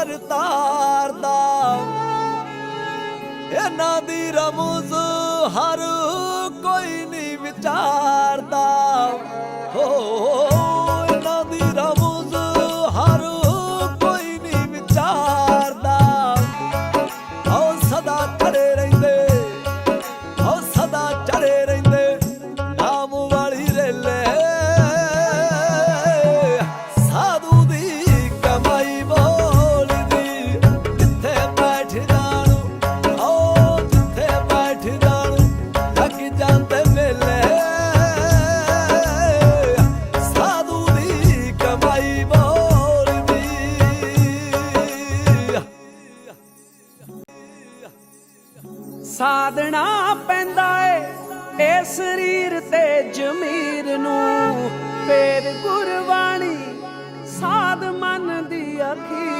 ਕਰਤਾਰ ਦਾ। ਇਹਨਾਂ ਦੀ ਰਮਜ਼ ਹਰ ਕੋਈ ਨਹੀਂ ਵਿਚਾਰਦਾ। ਹੋ ਸਾਧਣਾ ਪੈਂਦਾ ਏ ਇਹ ਸਰੀਰ ਤੇ ਜ਼ਮੀਰ ਨੂੰ। ਫੇਰ ਗੁਰਬਾਣੀ ਸਾਧ ਮਨ ਦੀ ਅਖੀਰ